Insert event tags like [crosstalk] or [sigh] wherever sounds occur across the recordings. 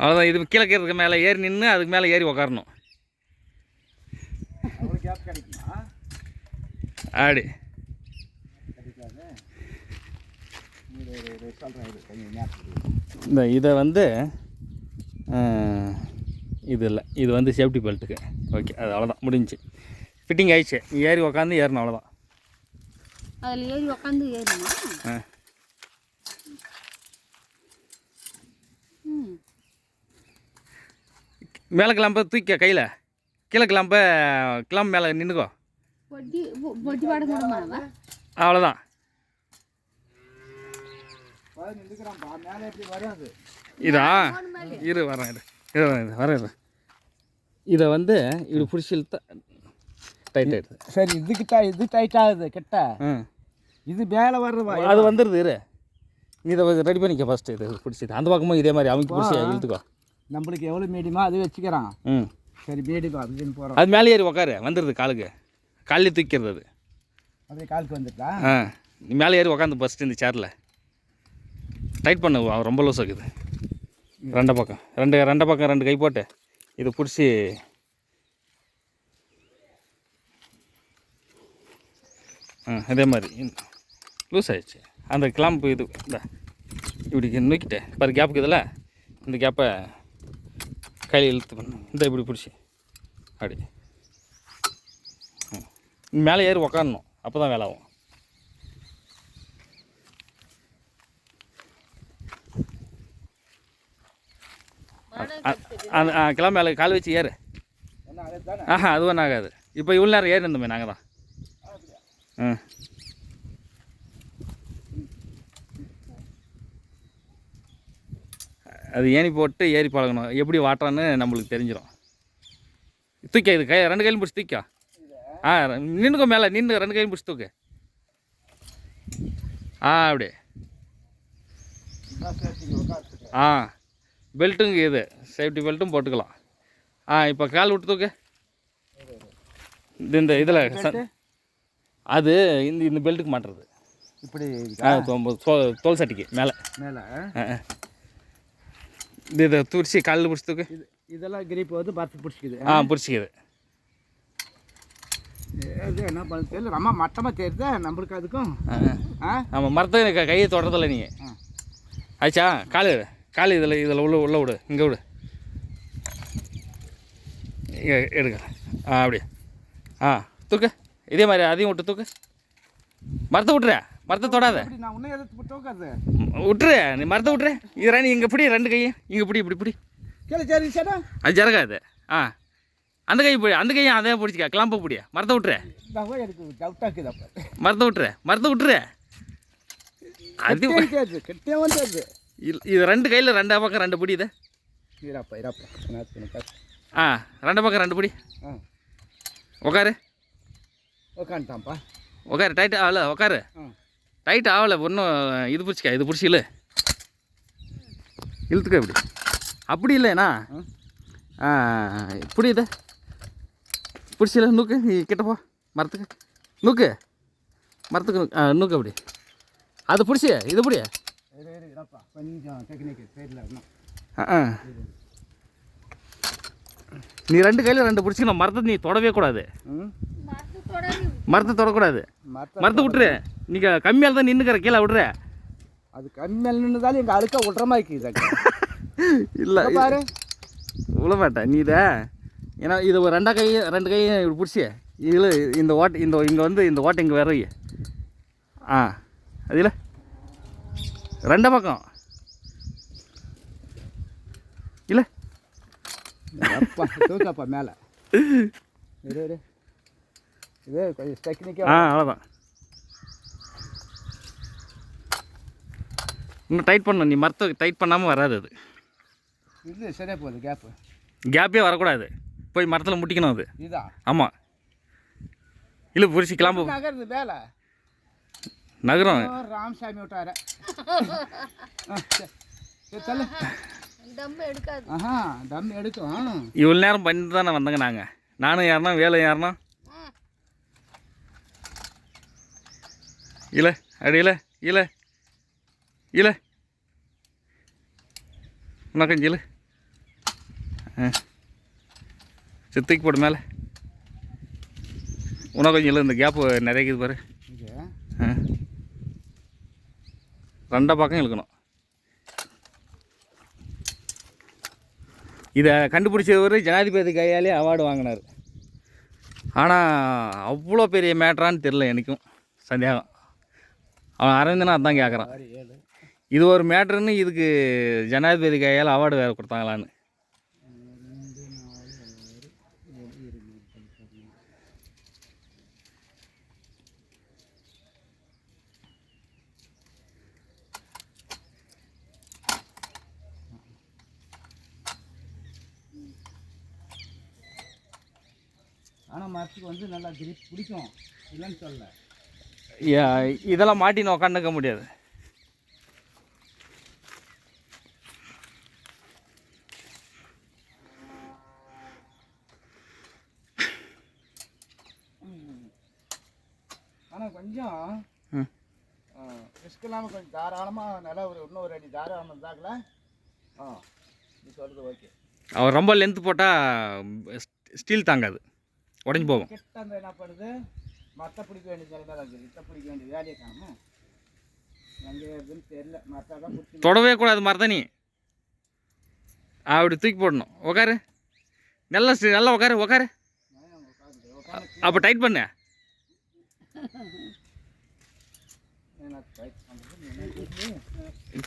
அவ்வளோதான் இது கீழே இருக்க மேலே ஏறி நின்று அதுக்கு மேலே ஏறி உக்காரணும். அவ்வளோ கேப் கிடைக்குமா ஆடி. இந்த இதை வந்து இது இல்லை. இது வந்து சேஃப்டி பெல்ட்டுக்கு ஓகே அது அவ்வளோதான் முடிஞ்சுச்சு ஃபிட்டிங் ஆயிடுச்சு. நீ ஏறி உக்காந்து ஏறணும் அவ்வளோதான் அதில் ஏறி உக்காந்து ஏறினா ஆ ம் மேலே கிளம்ப தூக்க கையில். கீழே கிளம்ப கிளம்ப மேலே நின்றுக்கோ அவ்வளோதான் இதா? இரு வரேன் இரு. இரு வரேன் வரேன் இரு. இதை வந்து இப்படி பிடிச்சி இழுத்தா டைட் ஆகிடுது சரி இதுக்கு டை இது டைட் ஆகுது கிட்ட. இது மேலே வர்றதா அது வந்துடுது இரு. நீ இதை ரெடி பண்ணிக்க ஃபஸ்ட்டு இது பிடிச்சிது அந்த பக்கமும் இதே மாதிரி அவங்க பிடிச்சி இழுத்துக்கோ. நம்மளுக்கு எவ்வளோ மீடியமோ அது வச்சுக்கிறான். ம். சரி மீடியம் அப்படின்னு போகிறோம் அது மேலே ஏறி உக்காரு. வந்துடுது காலுக்கு. காலையில் தூக்கிறது அது. அப்படியே காலுக்கு வந்துட்டா? ஆ. நீ மேலே ஏறி உக்காந்து ஃபஸ்ட்டு இந்த சேரில் டைட் பண்ணு அவன் ரொம்ப லூஸ் ஆகுது ரெண்டு பக்கம். ரெண்டு ரெண்டு பக்கம் ரெண்டு கை போட்டு இதை பிடிச்சி. ஆ இதே மாதிரி. லூஸ் ஆயிடுச்சு. அந்த கிளாம்பு இது இந்த இப்படி நூக்கிட்டு பாரு கேப்புக்கு இதில் இந்த கேப்பை கையில் இழுத்து பண்ணு இந்த இப்படி பிடிச்சி. அப்படி. ம். மேலே ஏறி உக்காரணும். அப்போ தான் வேலை ஆகும். அந்த கிளம்ப மேலே கால் வச்சு ஏறு. ஆஹா அது ஒன்றும் ஆகாது. இப்போ இவ்வளோ நேரம் ஏறி இருந்தோமே நாங்கள் தான் ம். அது ஏணி போட்டு ஏறி பழகணும். எப்படி வாட்டுறான்னு நம்மளுக்கு தெரிஞ்சிடும் தூக்க இது கை ரெண்டு கையிலும் பிடிச்சி தூக்கா ஆ நின்றுக்கோ மேலே நின்று ரெண்டு கையிலும் பிடிச்சி தூக்கு. ஆ அப்படியே ஆ பெல்ட்டுங்க இது. சேஃப்டி பெல்ட்டும் போட்டுக்கலாம். ஆ இப்போ கால் விட்டு தூக்கு. இந்த இதில் அது இந்த இந்த பெல்ட்டுக்கு மாட்டுறது. இப்படி தோல் சட்டிக்கு மேலே. மேலே. இது துடிச்சு காலில் பிடிச்சி தூக்கு இது இதெல்லாம் கிரிப் வந்து பார்த்து பிடிச்சிக்குது. ஆ பிடிச்சிக்கிது. இது என்ன பண்ண தெரியல. ரொம்ப மட்டமாக தெரியுதா? நம்மளுக்கு அதுக்கும்? ஆ ஆமாம் மரத்தை கையை தொடறதில்ல நீங்கள். ஆச்சா காலு காலு இதில் இதில் உள்ள உள்ள விடு. இங்கே விடு. எடுக்க. ஆ அப்படியே ஆ தூக்கு. இதே மாதிரி அதையும் விட்டு தூக்கு. மரத்தை விட்டுற மரத்தை தொடாத. விட்டுரு நீ மரத்தை விட்டுரு இது ரெண்டு இங்கே பிடி ரெண்டு கையும் இங்கே பிடி இப்படி பிடி. அது ஜரகாது. ஆ. அந்த கை பிடி அந்த கையும் அதே பிடிச்சிக்க. கிளம்ப பிடியா மரத்தை விட்டுரு மரத்தை விட்டுரு மரத்தை விட்டுரு அது இது ரெண்டு கையில் ரெண்டா பக்கம் ரெண்டு பிடி இது. ஆ ரெண்டு பக்கம் ரெண்டு பிடி. உக்காரு. உக்காந்துட்டான்ப்பா. உக்காரு டைட் ஆகல உக்காரு. டைட் ஆகலை ஒன்றும் இது பிடிச்சிக்க இது பிடிச்சி இழு. இழுத்துக்க இப்படி. அப்படி இல்லைண்ணா இது. பிடிச்சில நூக்கு நீ கிட்ட போ மரத்துக்கு. நூக்கு மரத்துக்கு நூக்கு. ஆ நூக்கு அப்படி. அது பிடிச்சி இது பிடி. நீ ரெண்டு கையில் ரெண்டு பிடிச்சிக்கணும். மரத்தை நீ தொடவே கூடாது. ம். மரத்தை தொடக்கூடாது. மரத்தை விட்டுரு. நீங்கள் கம்மியால் தான் நின்றுக்கிற கீழே விட்ற அது கம்மியில் நின்றுதாலும் எங்கள் அழுக்க விட்ற மாதிரி [laughs] இல்லை பாரு. விழ மாட்டேன் நீ இதை. ஏன்னா இது ஒரு ரெண்டா கை ரெண்டு கையும் இப்படி பிடிச்சி இதில் இந்த ஓட்டை இந்த இங்கே வந்து இந்த ஓட்டை இங்கே வர வை. ஆ அதில். ரெண்டா பக்கம். இல்லை. அப்பா தூக்கப்பா மேலே [laughs] இது கொஞ்சம் ஆ டெக்னிக்காக அவ்வளோதான் இன்னும் டைட் பண்ணணும் நீ மரத்தை டைட் பண்ணாமல் வராது அது. இது சரியாக போகுது கேப்பு கேப்பே வரக்கூடாது. போய் மரத்தில் முட்டிக்கணும் அது. இதா? ஆமாம் இல்லை பிடிச்சி கிளம்ப. நகருது மேலே நகரம். ராமசாமி விட்டார. [laughs] தம்மு எடுக்காது. ஆஹா டம் எடுக்கும். இவ்வளோ நேரம் பண்ணிட்டு தானே வந்தங்க நாங்கள் நானும் யாருனா வேலை யாருனா இல்லை அடி இல்லை இல்லை இல்லை இன்னும் கொஞ்சம் இல்லை ஆ. சரி தூக்கி போடு மேலே. இன்னும் கொஞ்சம் இல்லை இந்த கேப்பு நிறைய இருக்குது பாரு ரெண்டா பக்கம் இழுக்கணும். இதை கண்டுபிடிச்சவர் ஜனாதிபதி கையாலே அவார்டு வாங்கினார். ஆனால் அவ்வளோ பெரிய மேட்ரான்னு தெரில எனக்கும். சந்தேகம். அவன் அரவிந்தனா அதான் கேட்குறான் இது ஒரு மேட்ருன்னு இதுக்கு ஜனாதிபதி கையால் அவார்டு வேறு கொடுத்தாங்களான்னு. ஆனால் மரத்துக்கு வந்து நல்லா கிரிப் பிடிக்கும். இல்லைன்னு சொல்லல. இதெல்லாம் மாட்டின்னு உக்காந்துக்க முடியாது ஆனால் கொஞ்சம் ரிஸ்க் இல்லாமல் கொஞ்சம் தாராளமாக நல்லா ஒரு இன்னும் ஒரு அடி தாராளமாக இருந்தாக்கல ஆ நீ சொல்கிறது ஓகே அவர் ரொம்ப லென்த் போட்டால் ஸ்டீல் தாங்காது உடஞ்சி போகும் கிட்ட அந்த என்ன பண்ணுது மற்ற பிடிக்க வேண்டிய தான் இருக்குது. இத்த பிடிக்க வேண்டிய வேலையை காணும்? எங்கே இருக்குன்னு தெரியல. மற்ற தான் பிடிச்சி தொடவே கூடாது மரதனி அப்படி தூக்கி போடணும். உக்காரு. நல்லா நல்லா உக்காரு உக்காரு. அப்போ டைட் பண்ணு.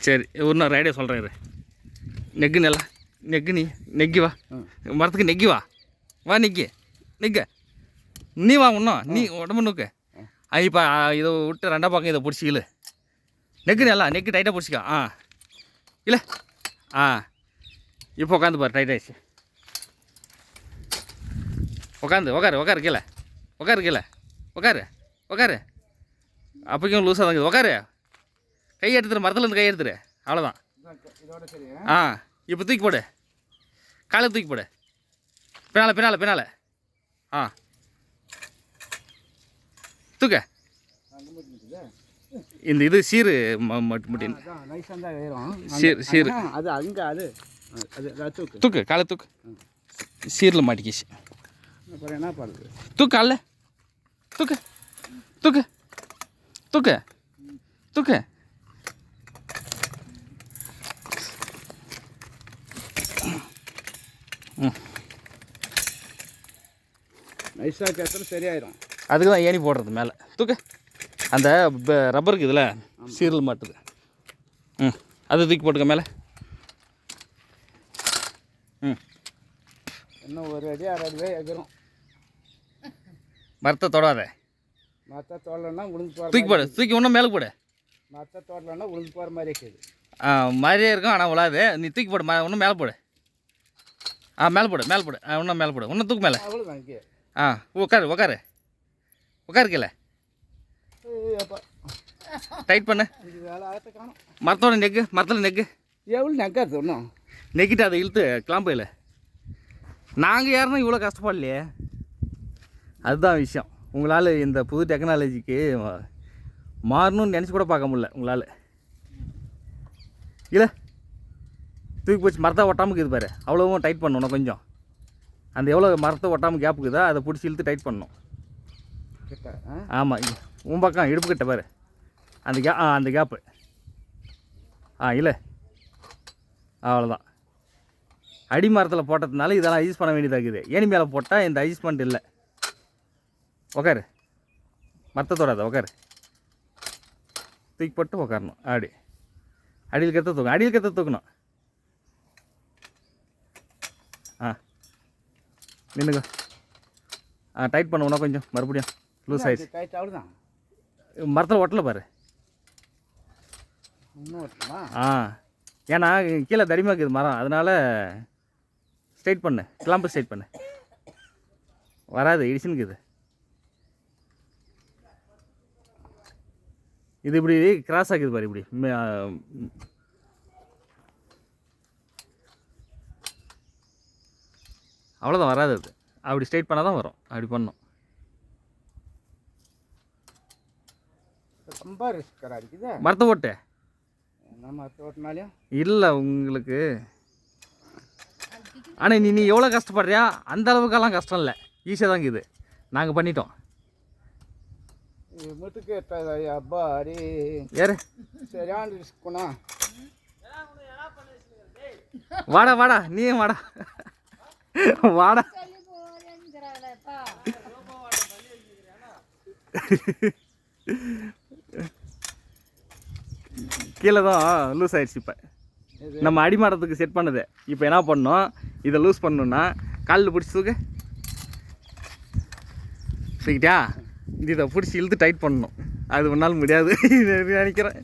சரி இன்னொரு ஐடியா சொல்கிறேன் நெக்கு நல்லா. நெக்கு நீ நெக்கி வா. மரத்துக்கு நெக்கி வா. வா நிக்கி. நிக்க. நீ வா இன்னும் நீ உடம்பு நோக்கு. இப்போ இதை விட்டு ரெண்டா பக்கம் இதை பிடிச்சிக்கல நெக்கு நல்லா நெக்கு டைட்டாக பிடிச்சிக்க. ஆ. இல்லை ஆ. இப்போ உட்காந்து பாரு டைட் ஆயிடுச்சு. உட்காந்து உக்காரு உக்காரு கீழே. உக்காரு கீழே. உக்காரு உக்காரு. அப்போக்கும் லூஸாக தான் உக்காரு. கை எடுத்துரு மரத்துலேருந்து கை எடுத்துரு. அவ்வளோதான் ஆ இப்போ தூக்கி போடு. காலை தூக்கி போடு. பின்னால் பின்னால் பின்னால். ஆ. தூக்க. இந்த இது சீரு முட்டின் சீர் சீர். அது அங்கே அது. தூக்கு. காலை தூக்கு. சீரில் மாட்டிக்கிச்சு. அப்புறம் என்ன பண்ணுறது தூக்கு காலைல. தூக்கு தூக்கு தூக்கு தூக்கு. நைஸாக கேட்டாலும் சரியாயிரும் அதுக்கு தான் ஏணி போடுறது மேலே. தூக்கு. அந்த ரப்பருக்கு இதில் சீரல் மாட்டுது. ம். அதை தூக்கி போட்டுக்க மேலே. ம். இன்னும் ஒரு அடி அரை அடி தான் எகிறோம் மரத்தை தொடாத. மற்ற தோடலன்னா உளுந்து போகிற தூக்கி போடு. தூக்கி இன்னும் மேலே போடு. மற்ற தோடலன்னா உளுந்து போகிற மாதிரி இருக்குது. ஆ மாதிரியே இருக்கும் ஆனால் விழாது நீ தூக்கி போடு ம இன்னும் மேலே போடு. ஆ மேலே போடு மேலே போடு. ஆ இன்னும் மேலே போடு. இன்னும் தூக்கு மேலே. ஆ உட்காரு உட்காரு உட்காரு கீழே ஏய், அப்பா டைட் பண்ணு. இது மரத்தோட நெக்கு மரத்தில் நெக்கு எவ்வளோ நெக்காது ஒன்றும் நெக்கிட்டு அதை இழுத்து கிளாம்பையில் நாங்கள் யாருன்னா இவ்வளோ கஷ்டப்படலையே. அதுதான் விஷயம். உங்களால் இந்த புது டெக்னாலஜிக்கு மாறணும்னு நினச்சி கூட பார்க்க முடியல உங்களால். இல்லை தூக்கி போச்சு. மரத்தை ஒட்டாமல் இருக்குது பாரு. அவ்வளோவும் டைட் பண்ணணும் கொஞ்சம். அந்த எவ்வளோ மரத்தை ஒட்டாமல் கேப் இருக்குதோ அதை பிடிச்சி இழுத்து டைட் பண்ணணும். ஆமாம் உன் பக்கம் இடுப்பு கிட்ட பாரு. அந்த கே ஆ அந்த கேப்பு ஆ இல்லை. அவ்வளோதான் அடி மரத்தில் போட்டதுனால இதெல்லாம் யூஸ் பண்ண வேண்டியதாக இருக்குது. ஏனி மேலே போட்டால் இந்த அட்ஜஸ்ட்மெண்ட் இல்லை. உக்காரு. மரத்தை தொடாத உக்காரு. தூக்கி போட்டு உக்காரணும். அப்படி அடியில் கற்று தூக்கணும். அடியில் கற்று தூக்கணும். ஆ. நின்றுங்க ஆ டைட் பண்ண கொஞ்சம். மறுபடியும். லூஸ் ஆயிடுச்சு. டைட் அவ்வளோதான் மரத்தில் ஒட்டலை பாரு. இன்னும் ஆ. ஏன்னா கீழே தடிமா இருக்குது மரம். அதனால ஸ்ட்ரைட் பண்ணு. கிளம்பு ஸ்ட்ரைட் பண்ணு. வராது. இடிச்சுனுக்குது இது இப்படி கிராஸ் ஆகுது பாரு இப்படி. அவ்வளோதான் வராது அது. அப்படி ஸ்ட்ரைட் பண்ணால் தான் வரும். அப்படி பண்ணணும் ரொம்ப ரிஸ்கராக இருக்குது மரத்தை ஓட்டு என்ன மற்ற ஓட்டினாலையும் இல்லை உங்களுக்கு. ஆனால் நீ நீ எவ்வளோ கஷ்டப்படுறியா? அந்த அளவுக்கெல்லாம் கஷ்டம் இல்லை. ஈஸியாக தாங்க இது. நாங்கள் பண்ணிட்டோம். முட்டுக்கு அப்பா அடி. ஏறு சரியான ரிஸ்க்குண்ணா வாடா வாடா. நீயும் வாடா? வாடா. கீழே தான் லூஸ் ஆயிடுச்சு இப்போ. நம்ம அடிமாடத்துக்கு செட் பண்ணது. இப்போ என்ன பண்ணோம்? இதை லூஸ் பண்ணணும்னா காலில் பிடிச்சி தூக்கு. சரிக்கிட்டியா? இதை பிடிச்சி இழுத்து டைட் பண்ணணும். அது ஒன்றால் முடியாது. [laughs] நினைக்கிறேன்?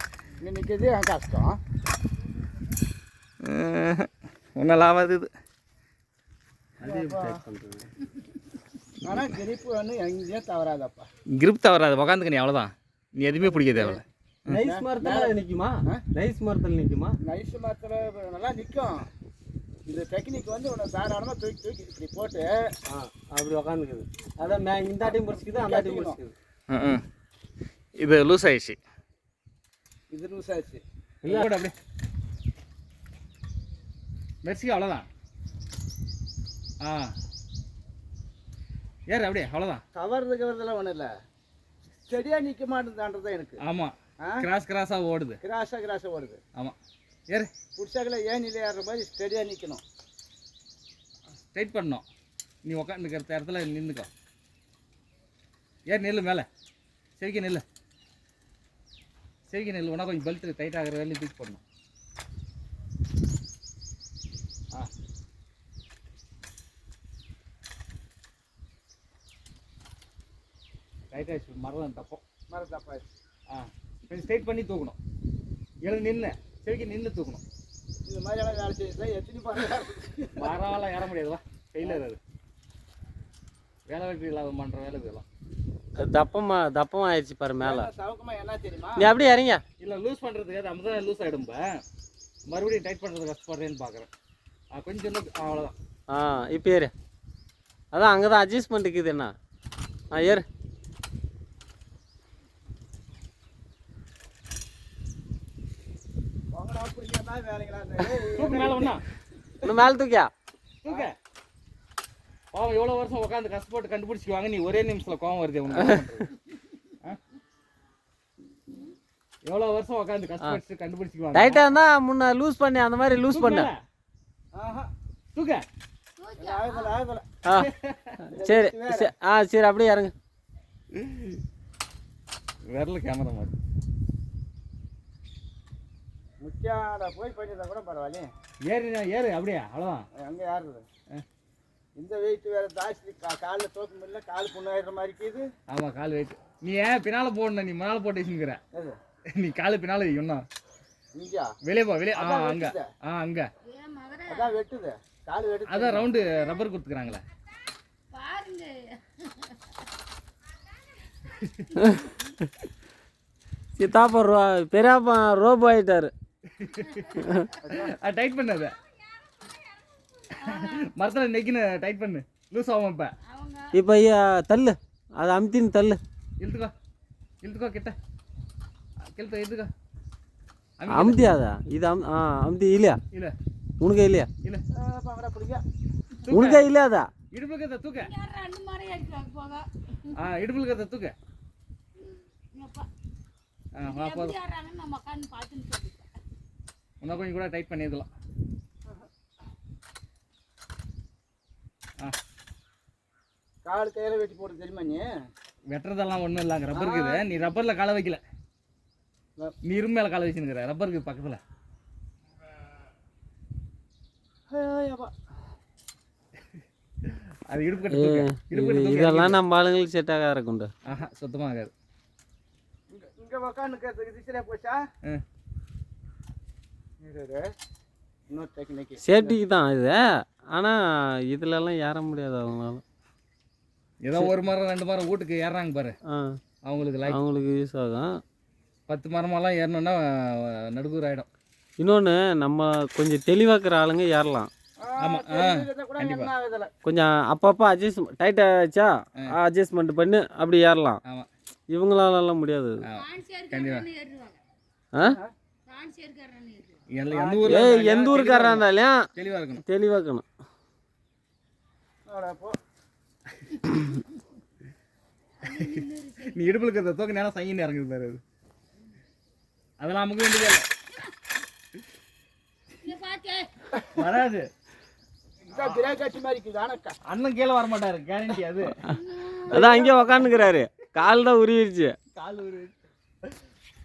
கஷ்டம். ஒன்றால் ஆகாது இது. ஆனால் கிரிப்பு வந்து எங்கேயும் தவறாதப்பா. கிரிப் தவறாது. உக்காந்துக்க நீ அவ்வளோதான் நீ எதுவுமே பிடிக்க தேவையில்ல. நைஸ் மரத்தில் நிற்குமா நைஸ் மரத்தில் நிற்குமா நைஸ் மரத்தில் நல்லா நிற்கும் இந்த டெக்னிக் வந்து உன்னை தாராளமாக தூக்கி தூக்கி இப்படி போட்டு ஆ அப்படி உக்காந்துக்குது. அதான் மே இந்த ஆட்டையும் பிடிச்சிக்குது அந்த ஆட்டையும் பிடிச்சிக்குது. இது லூஸ் ஆயிடுச்சு. இது லூஸ் ஆச்சு இல்லை. அப்படியே. மெர்சி அவ்வளோதான் ஆ. ஏறு அப்படியே அவ்வளோதான் கவர்றது கவர்றதுலாம் ஒன்றும் இல்லை. செடியாக நிற்க மாட்டேதான்றது தான் எனக்கு. ஆமாம் கிராஸ் கிராஸாக ஓடுது. கிராஸாக கிராஸாக ஓடுது. ஆமாம் ஏறு. பிடிச்சாக்கல ஏன் நிலை ஏறுற மாதிரி ஸ்டெடியாக நிற்கணும் டைட் பண்ணணும். நீ உக்காந்துக்கிற இடத்துல நின்றுக்கோ ஏறு நெல்லு மேலே. செவிக்க நெல்லு. செவிக்க நெல்லு. உனா கொஞ்சம் பெல்ட்டு டைட் ஆகிற வேலையும் தூக்கி போடணும். ஆ. டைட் ஆகிடுச்சு மரம் தப்போம். மரம் தப்பாச்சு ஆ. கொஞ்சம் ஸ்ட்ரைட் பண்ணி தூக்கணும். எழுந்து நின்று செவிக்க நின்று தூக்கணும். இந்த மாதிரியெல்லாம் வேலை செய்யுது எத்தனை பாருங்க வாராலாம் ஏற முடியாது வா. ஃபெயிலர் அது வேலை வெற்றி இல்லாத பண்ணுற வேலை இதெல்லாம் தப்பமா தப்பம் ஆயிடுச்சு பாரு மேலே. சவுக்கமா என்ன தெரியுமா? நீ அப்படியே இறங்க இல்லை லூஸ் பண்ணுறதுக்கு அது அமுதான் லூஸ் ஆகிடும்பா மறுபடியும் டைட் பண்ணுறது கஷ்டப்படுறேன்னு பார்க்குறேன் ஆ கொஞ்சம் இன்னும் அவ்வளோதான் ஆ இப்போ ஏறு. அதான் அங்கே தான் அட்ஜஸ்ட்மெண்ட் இருக்குது என்ன? ஆ ஏறு. தூக்கு மேலே ஒன்றா இன்னும் மேலே தூக்கியா? தூக்க. பாவம் எவ்வளோ வருஷம் உட்காந்து கஷ்டப்பட்டு கண்டுபிடிச்சிக்குவாங்க நீ ஒரே நிமிஷத்தில் கோவம் வருது? [laughs] ஆ? எவ்வளோ வருஷம் உட்காந்து கஷ்டப்பட்டு கண்டுபிடிச்சிக்குவாங்க டைட்டாக இருந்தால் முன்ன லூஸ் பண்ணி அந்த மாதிரி லூஸ் பண்ணு. தூக்க. சரி ஆ சரி அப்படியே இறங்கு. விரல கேமரா மாதிரி. முக்கியாட போய் பண்ணியிருந்தா கூட பரவாயில்ல ஏறு ஏறு அப்படியே? அவ்வளோதான் அங்கே யாருது இந்த வெயிட் வேற ஜாஸ்தி. கா காலில் தூக்க முடியல கால் புண்ணாயிடுற மாதிரி இருக்குது. ஆமாம் கால் வெயிட் நீ ஏன் பின்னால் போடணும்? நீ முன்னால் போட்டு வச்சுக்கிற எது? [laughs] நீ காலு பின்னால் இன்னும் இங்கயா? வெளியே போ வெளியே ஆ அங்கே. ஆ அங்கே. அதான் வெட்டுது. கால் வெட்டுது. அதான் ரவுண்டு ரப்பர் கொடுத்துக்கிறாங்களே. பாருங்க. சித்தாப்பா ரோ பெரியப்பா ரோபோ ஆயிட்டாரு. அது டைட் பண்ணு அதை. மரத்தில் நெக்கின டைட் பண்ணு. லூஸ் ஆகும் இப்போ. இப்போ தள்ளு. அதை அமுத்தின்னு தள்ளு. இழுத்துக்கோ. இழுத்துக்கோ கிட்ட. கிழத்த இழுத்துக்கோ. அமி அமுத்தியாதா? இது அம் ஆ அமுத்தி இல்லையா? இல்லை. உனக்கே இல்லையா? இல்லை. உனக்கே இல்லையாதா? இடுப்புல கத்த தூக்க. ஆ இடுப்புல கத்த தூக்க. ஆ வா போதும் யாராங்கன்னு நம்ம உட்காந்து பார்த்துன்னு சொல்லிட்டேன் இன்னும் கொஞ்சம் கூட டைட் பண்ணியிருக்கலாம் ஆ. கால் கையில் வெட்டி போட்டு தெரியுமா நீ? வெட்டுறதெல்லாம் ஒன்றும் இல்லை அங்கே ரப்பர் இருக்குது. நீ ரப்பரில் காலை வைக்கல. நீ இரும்பு மேலே காலை வச்சுருக்கிற ரப்பர் இருக்குது பக்கத்தில். அது இடுப்பு கட்ட இதெல்லாம் நம்ம ஆளுங்களுக்கு செட் ஆகாத இருக்குண்டு ஆஹா சுத்தமாக ஆகாது. இங்க திசையா போச்சா ஆ இரு, இரு. இன்னொரு டெக்னிக் சேஃப்டிக்கு தான் இது. ஆனால் இதுலலாம் ஏற முடியாது அவங்களால. ஏதோ ஒரு மரம் ரெண்டு மரம் வீட்டுக்கு ஏறுறாங்க பாரு. ஆ. அவங்களுக்கு லைக் அவங்களுக்கு யூஸ் ஆகும். பத்து மரமெல்லாம் ஏறணுன்னா நடுக்கூர் ஆகிடும் இன்னொன்று நம்ம கொஞ்சம் தெளிவாக்குற ஆளுங்க ஏறலாம். கொஞ்சம் அப்பப்போ அட்ஜஸ்ட் டைட் ஆச்சா அட்ஜஸ்ட்மெண்ட் பண்ணி அப்படி ஏறலாம். இவங்களாலலாம் முடியாது. அது. டான்ஸ் கண்டிப்பா. ஏறுக்காரன்னு ஏறுவாங்க. ஆ? எந்த ஊரில் ஏய் எந்த ஊருக்காரா இருந்தாலும் தெளிவாக இருக்கணும். தெளிவாக்கணும். அட போ. நீ இடுப்பில் இருக்கிறத தூக்க நேரம் சைன்னு இறங்குது பாரு. அது அதெல்லாம் அமுக்க வேண்டியதே வராது. அண்ணன் கீழே வர மாட்டாரு கேரண்டி அது. அதான் அங்கேயே உக்காந்துக்கிறாரு. கால் தான் உருவிருச்சு. கால் ஒரு